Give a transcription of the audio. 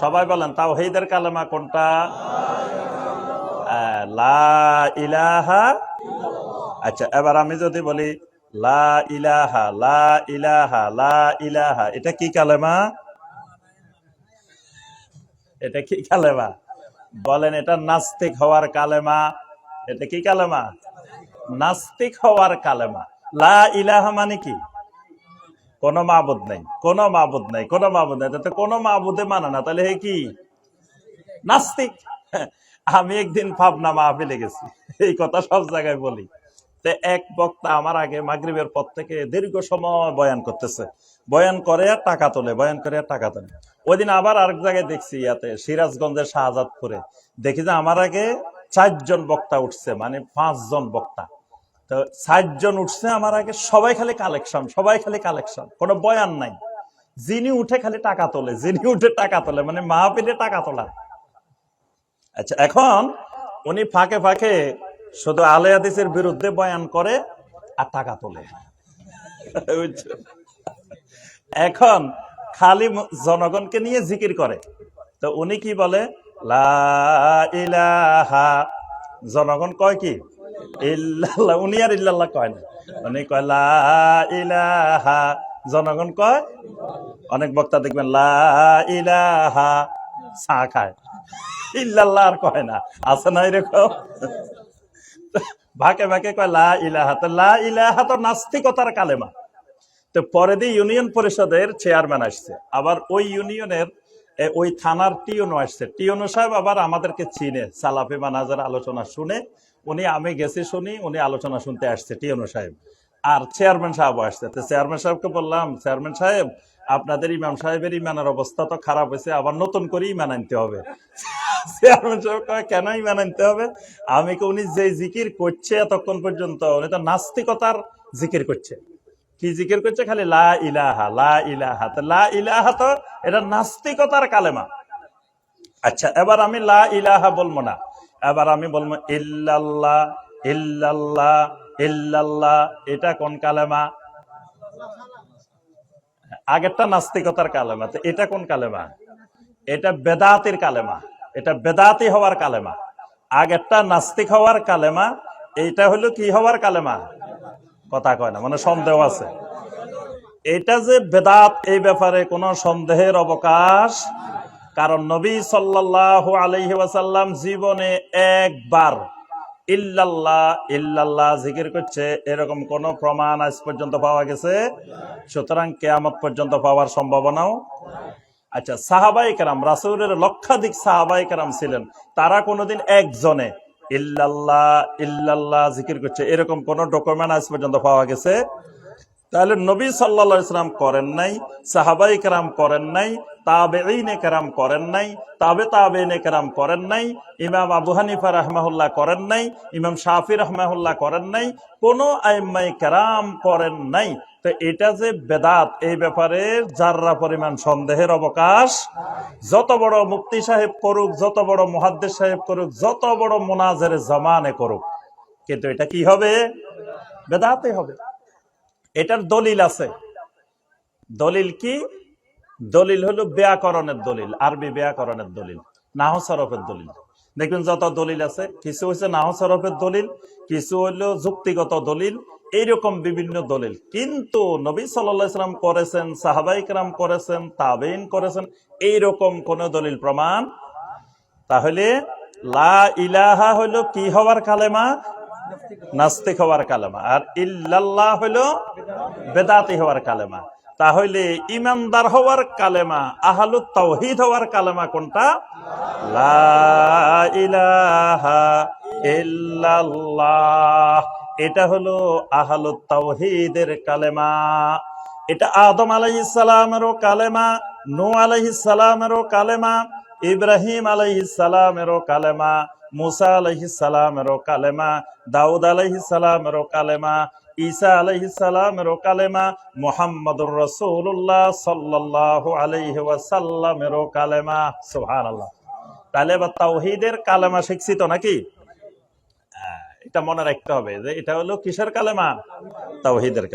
সবাই বলেন তাও হেইদের কালেমা কোনটা? লা ইলাহা আচ্ছা এবার আমি যদি বলি, লা ইলাহা লা ইলাহা লা ইলাহা, এটা কি কালেমা? এটা কি কালেমা? বলেন, এটা নাস্তিক হওয়ার কালেমা। এটা কি কালেমা? নাস্তিক হওয়ার কালেমা। লা ইলাহা মানে কি? কোন মাবুদ নাই, কোন মাবুদ নাই, কোন মাবুদ নাই। তাতে কোন মাবুদে মানে না, তাহলে হে কি? নাস্তিক। আমি একদিন ভাবনা মাহফিলে গেছি, এই কথা সব জায়গায় বলি। তো এক বক্তা আমার আগে মাগরিবের পর থেকে দীর্ঘ সময় বয়ান করতেছে। বয়ান করে আর টাকা তোলে, বয়ান করে আর টাকা তোলে। ওই দিন আবার আরেক জায়গায় দেখছি ইয়াতে সিরাজগঞ্জের শাহজাদপুরে। দেখি যে আমার আগে চারজন বক্তা উঠছে মানে পাঁচজন বক্তা। তো ষাটজন উঠছে আমার আগে, সবাই খালি কালেকশন সবাই খালি কালেকশন কোনো বয়ান নাই। যিনি উঠে খালি টাকা তোলে, যিনি উঠে টাকা তোলে মানে মাহফিলে টাকা তোলা। আচ্ছা এখন উনি ফাঁকে ফাঁকে শুধু আলে হাদিসের বিরুদ্ধে বয়ান করে আর টাকা তোলে। এখন খালি জনগণকে নিয়ে জিকির করে। তো উনি কি বলে? লা ইলাহা, জনগণ কয় কি? ইল্লাল্লাহ, উনি আর ইল্লাল্লাহ কয় না। উনি কয়, লা ইলাহা, জনগণ কয়, অনেক বক্তা দেখবেন, লা ইলাহা, চা খায়। ইল্লাল্লাহ আর কয় না, আছে না এরকম? ভাকে ভাকে কয়, লা ইলাহা, তো লা ইলাহা তো নাস্তিকতার কালেমা। তো পরে দিয়ে ইউনিয়ন পরিষদের চেয়ারম্যান আসছে। আবার ওই ইউনিয়নের ওই থানার টিওনো আসছে। টিওনো সাহেব আবার আমাদেরকে চিনে, সালাফি মানাজার আলোচনা শুনে উনি আমি গেছি শুনি, উনি আলোচনা শুনতে আসছে টিওনো সাহেব। আর চেয়ারম্যান সাহেব আসছে। তো চেয়ারম্যান সাহেবকে বললাম, চেয়ারম্যান সাহেব, আপনাদের ইমাম সাহেবের ইমানের অবস্থা তো খারাপ হয়েছে, আবার নতুন করে ইমান আনতে হবে। চেয়ারম্যান সাহেব কেন ইমান আনতে হবে? আমি কি উনি যে জিকির করছে এতক্ষণ পর্যন্ত, উনি তো নাস্তিকতার জিকির করছে। কি জিকির করছে? খালি লা ইলাহা লা ইলাহা। তো লা ইলাহা তো এটা নাস্তিকতার কালেমা। আচ্ছা এবার আমি লা ইলাহা বলব না। এবার আমি বলব, ইল্লাল্লাহ ইল্লাল্লাহ ইল্লাল্লাহ। এটা কোন কালেমা? আগেরটা নাস্তিকতার কালেমা। তো এটা কোন কালেমা? এটা বেদাতের কালেমা। এটা বেদাতি হওয়ার কালেমা। আগেরটা নাস্তিক হওয়ার কালেমা, এইটা হলো কি হওয়ার কালেমা? কথা কয় না মানে সন্দেহ আছে। এটা যে বেদাত, এই ব্যাপারে কোনো সন্দেহের অবকাশ কারণ নবী সাল্লাল্লাহু আলাইহি ওয়াসাল্লাম জীবনে একবার ইল্লাল্লাহ ইল্লাল্লাহ জিকির করছে, এরকম কোন প্রমাণ আজ পর্যন্ত পাওয়া গেছে? সুতরাং কেয়ামত পর্যন্ত পাওয়ার সম্ভাবনাও আচ্ছা সাহাবাই কেরাম, রাসুলের লক্ষাধিক সাহাবাই কেরাম ছিলেন, তারা কোনোদিন একজনে ইল্লাল্লাহ ইল্লাল্লাহ জিকির করছে, এরকম কোন ডকুমেন্ট আজ পর্যন্ত পাওয়া গেছে? তাহলে নবী সাল্লা ইসলাম করেন নাই, সাহাবাই কেরাম করেন নাই তাবেইনে কেরাম করেন নাই, তাবে তাবেইনে কেরাম করেন নাই, ইমাম আবু হানিফা রহমাহুল্লাহ করেন নাই, ইমাম শাফি রহমাহুল্লাহ করেন নাই, কোন আইম্মাই কেরাম করেন নাই। তো এটা যে বেদাত, এই ব্যাপারে যাররা পরিমাণ সন্দেহের অবকাশ, যত বড় মুক্তি সাহেব করুক, যত বড় মুহাদ্দিস সাহেব করুক, যত বড় মোনাজের জমানে করুক, কিন্তু এটা কি হবে? বেদাতে হবে। এটার দলিল আছে। দলিল কি? দলিল হলো ব্যাকরণের দলিল, আরবি ব্যাকরণের দলিল নাহ সরফের দলিল। দেখবেন যত দলিল আছে, কিছু হচ্ছে নাহ সরফের দলিল, কিছু হলো যুক্তিগত দলিল, এইরকম বিভিন্ন দলিল। কিন্তু নবী সাল্লাম করেছেন সাহাবাইকরাম করেছেন তাবেইন করেছেন, এইরকম কোন দলিল প্রমাণ? তাহলে লা ইলাহা হলো কি হওয়ার কালেমা? নাস্তিক হওয়ার কালেমা। আর ইল্লাল্লাহ হলো বেদাতি হওয়ার কালেমা। তাহলে ইমানদার হওয়ার কালেমা আহালু তাওহিদ হওয়ার কালেমা কোনটা? এটা হলো আহালু তাওহিদের কালেমা। এটা আদম আলাইহিস সালামেরও কালেমা, নূহ আলাইহিস সালামেরও কালেমা, ইব্রাহিম আলাইহিস সালামেরও কালেমা। মুসা আলাইহিস সালামেরও কালেমা দাউদ আলাইহিস সালামেরও কালেমা ঈসা আলাইহিস সালামেরও কালেমা মুহাম্মদুর রাসূলুল্লাহ সাল্লাল্লাহু আলাইহি ওয়াসাল্লামেরও কালেমা। সুবহানাল্লাহ। তাহলে এবার তাওহিদের কালেমা শিখছি তো নাকি? আহ, এটা মনে রাখতে হবে যে এটা হলো কিসের কালেমা? তাওহিদের কালেমা।